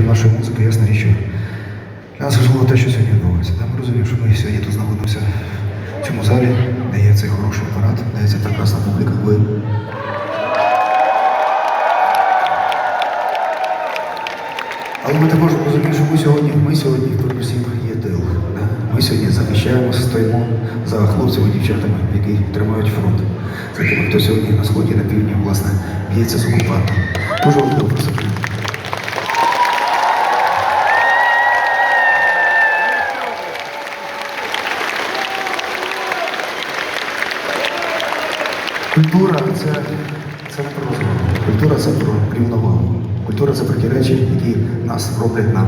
крім нашої музики, ясна річ, для нас важливо те, що сьогодні відбувається. Ми розуміємо, що ми сьогодні тут знаходимося в цьому залі, де є цей хороший апарат, де є ця прекрасна публіка. Ви Але ми також розуміємо, що ми сьогодні, ми сьогодні передусім є тил. Ми сьогодні захищаємо, стоїмо за хлопцями і дівчатами, які тримають фронт. За тими, хто сьогодні на сході, на півдні, власне, б'ється з окупантом. Дуже важливо про. Культура це, це не про розвиток. Культура це про рівновагу. Культура це про ті речі, які нас роблять нам.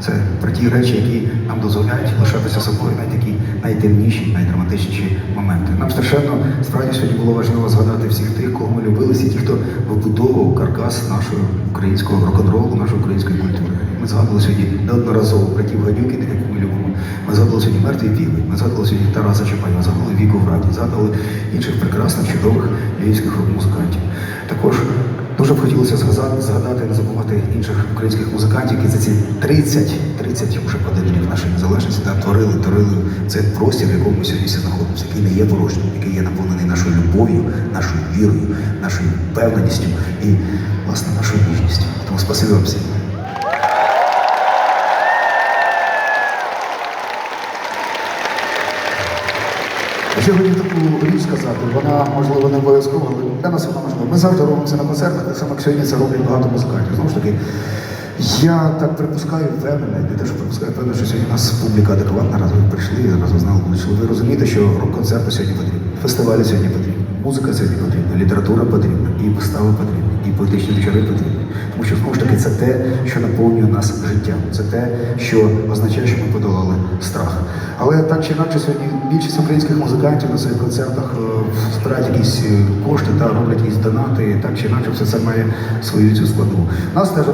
Це про ті речі, які нам дозволяють лишатися собою навіть такі найтемніші, найдраматичніші моменти. Нам страшенно справді сьогодні було важливо згадати всіх тих, кого ми любили, всі ті, хто вибудовував каркас нашого українського рок-н-ролу, нашої української культури. Ми згадували сьогодні неодноразово братів Гадюкіних, яких ми любимо. Ми згадували сьогодні мертві піви, ми згадували сьогодні Тараса Чапаєва, згадували Віку Враді, згадували інших прекрасних, чудових львівських рок-музикантів. Також дуже б хотілося згадати, згадати, не забувати інших українських музикантів, які за ці 30, 30 вже рік нашої незалежності да, творили, творили цей простір, в якому ми сьогодні всі знаходимося, який не є порожнім, який є наповнений нашою любов'ю, нашою вірою, нашою впевненістю і, власне, нашою ніжністю. Тому спасибі вам всім. Якщо хотів таку річ сказати, вона можливо не обов'язкова, але для нас вона важлива. Ми завжди робимо це на концертах, так само сьогодні це роблять багато музикантів. Знову ж таки, я так припускаю, впевнений, не те, що припускаю, впевнений, що сьогодні у нас публіка адекватна, раз ви прийшли, раз ви знали, вийшли. Ви розумієте, що рок-концерти сьогодні потрібні, фестивалі сьогодні потрібні, музика сьогодні потрібна, література потрібна, і вистави потрібні, і поетичні вечори потрібні. Тому що знову ж таки це те, що наповнює нас життям. Це те, що означає, що ми подолали страх. Але так чи інакше сьогодні більшість українських музикантів на своїх концертах е, збирають якісь е, кошти та роблять якісь донати. Так чи інакше все це має свою цю складову. Нас теж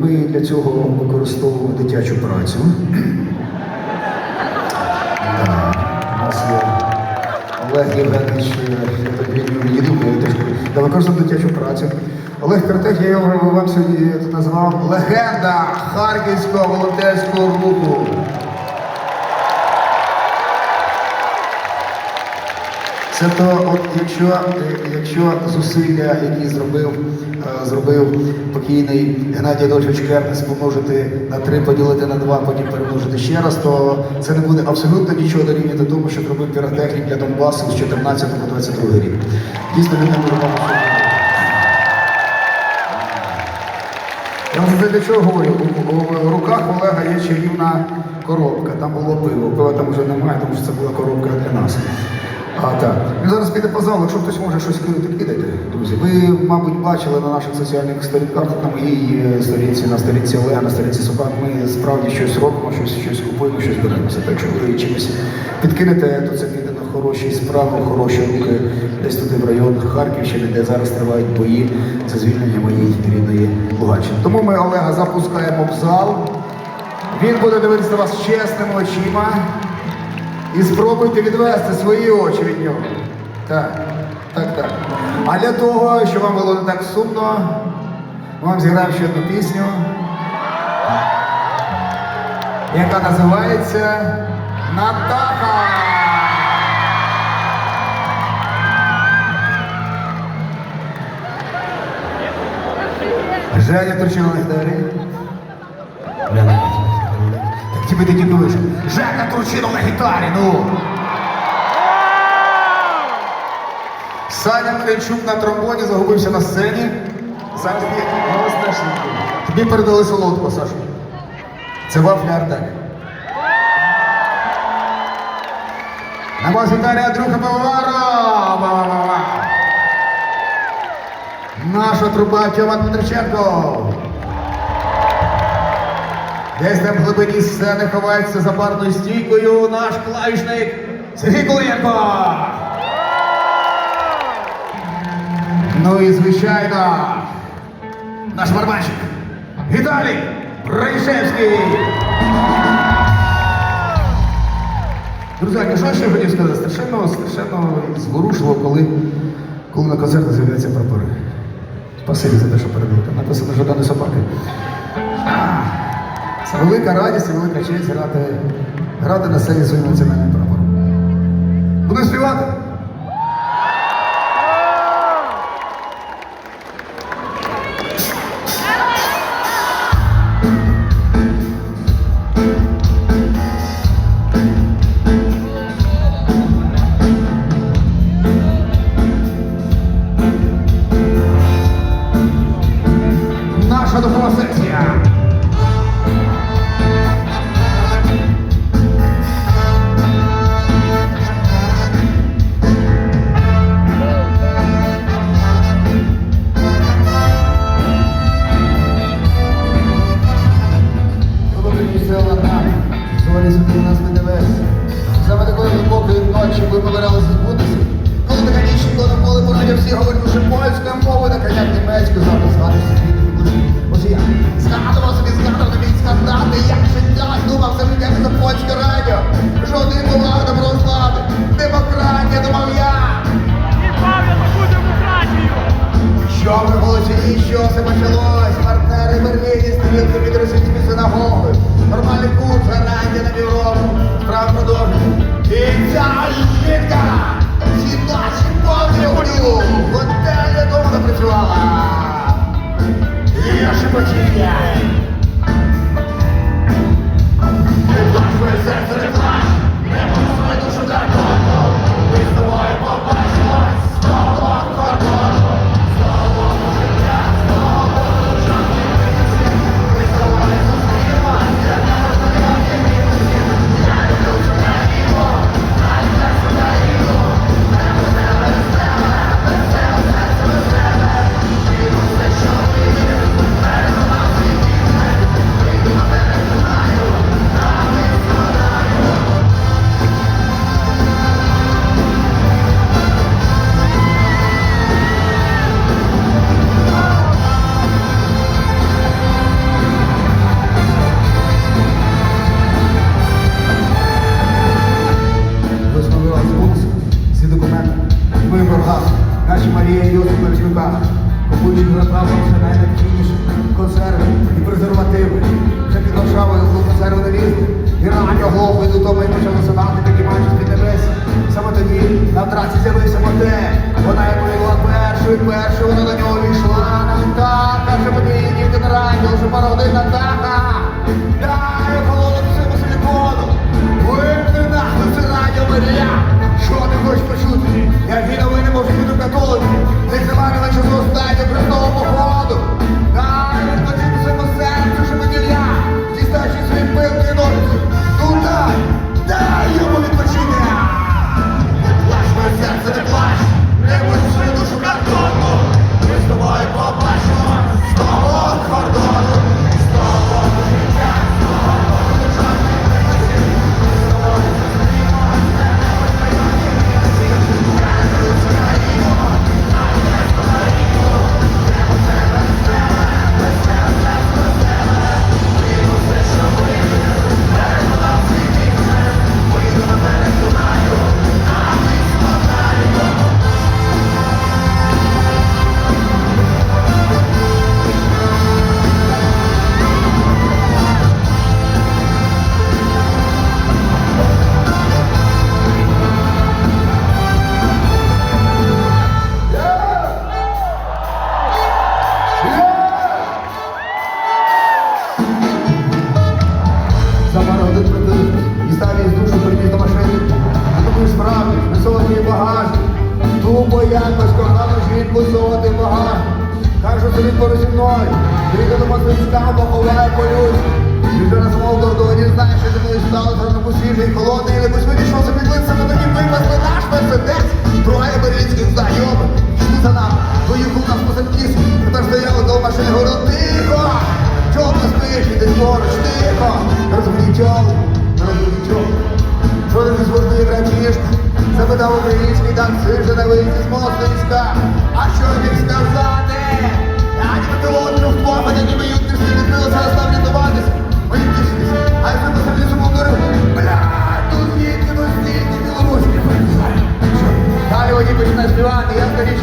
ми для цього використовуємо дитячу працю. Олег Євгенович, е, я так він їду, я використовуємо дитячу працю. Олег Картех, я його вам сьогодні тут назвав легенда Харківського волонтерського руху. Це то, от якщо, е, якщо зусилля, які зробив, е, зробив покійний Геннадій Адольфович Кернес, помножити на три, поділити на два, потім перемножити ще раз, то це не буде абсолютно нічого дорівняти тому, що зробив піротехнік для Донбасу з 14 по 22 рік. Дійсно, він не буде я вам для чого говорю? У руках Олега є чарівна коробка. Там було пиво. Пива там вже немає, тому що це була коробка для нас. А так. Він зараз піде по залу, якщо хтось може щось кинути, кидайте, друзі. Ви, мабуть, бачили на наших соціальних сторінках, на моїй е, сторінці, на сторінці Олега, на сторінці Собак, ми справді щось робимо, щось, щось купуємо, щось беремося. Так що ви чимось підкинете, то це піде на хороші справи, хороші руки, десь туди в район Харківщини, де зараз тривають бої за звільнення моєї рідної Луганщини. Тому ми Олега запускаємо в зал. Він буде дивитися вас чесними очима. І спробуйте відвести свої очі від нього. Так, так, так. А для того, щоб вам було не так сумно, вам зіграємо ще одну пісню, яка називається Натаха. Женя Турчинов Легдарі. Так тебе ти дідуєш. Жека Турчинов на гітарі, ну. Саня Михайчук на тромбоні загубився на сцені. Голос теж тобі передали солодку, Саша. Це вафля Ардак. На бас гітарі Андрюха Пивоваров. Наша труба Тьома Дмитриченко. Десь там в глибині сцени ховається за барною стійкою наш клавішник Сергій Кулиєнко. Ну і звичайно, наш барабанщик Віталій Бранішевський. Друзяки, що ще хотів сказати? Страшенно, страшенно зворушливо, коли, коли на концертах з'являються прапори. Спасибі за те, що передали. Там написано жодної собаки. Це велика радість і велика честь грати, грати на сцені своїм національним прапором. Будемо співати? Побиралися збутися. Коли така ніч, то навколо порадя всі говорять лише польською мовою, так як німецькою завжди згадується світи душі. Ось я згадував собі, згадував тобі сказати, як життя думав за життя за польське радіо. Жодної поваги добро слави, демократія, думав я. Наші Марія і Йосип Мерчука. Купуючи заправився найнеобхідніше. Консерви і презервативи. Вже під Варшавою консерви не лізли. І ранньо глохли до того і почали садати майже з-під небес. Саме тоді на траці з'явився модель. Вона як була першою, першою вона до нього війшла. Так, каже мені, дівчина ранньо, вже пара годин на така. Дай холодну силу силікону. За пару і став із душу приніс до машини. А тому справді, високий багаж. Тупо якось кохану жінку сотий багаж. Кажу, він поруч зі мною. Приїду до Москвичка, поховаю полюсь. І вже на самому кордоні знає, що зі мною сталося, ранку свіжий холодний. І якось вирішив за підлиця, ми тоді випасли наш мерседес. Троє берлінських знайомих. Йшли за нами. Поїхав нас лісу. Тепер стояли Розбудіть розбудіть Що ти не згодний братішка? Запитав український танцир на виїзді з Мостинська. А що міг сказати? Я ніби пілот люфтваффе, не ніби всі не збилися, а став рятуватися. Мені тішилися. А я звідки, ну стільки білоруські. Далі водій починає співати, я скоріш,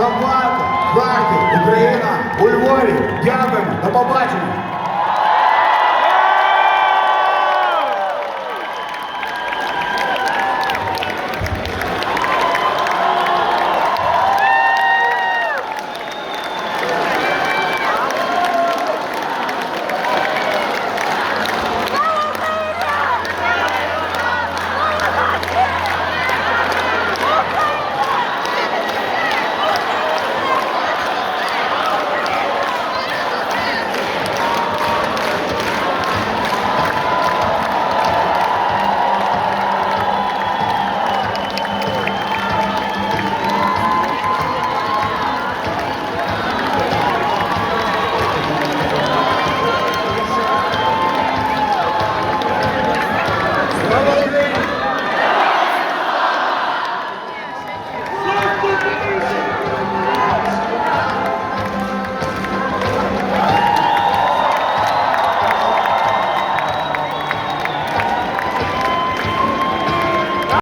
Шабат, Харків, Україна у Львові. Дякуємо. До побачення.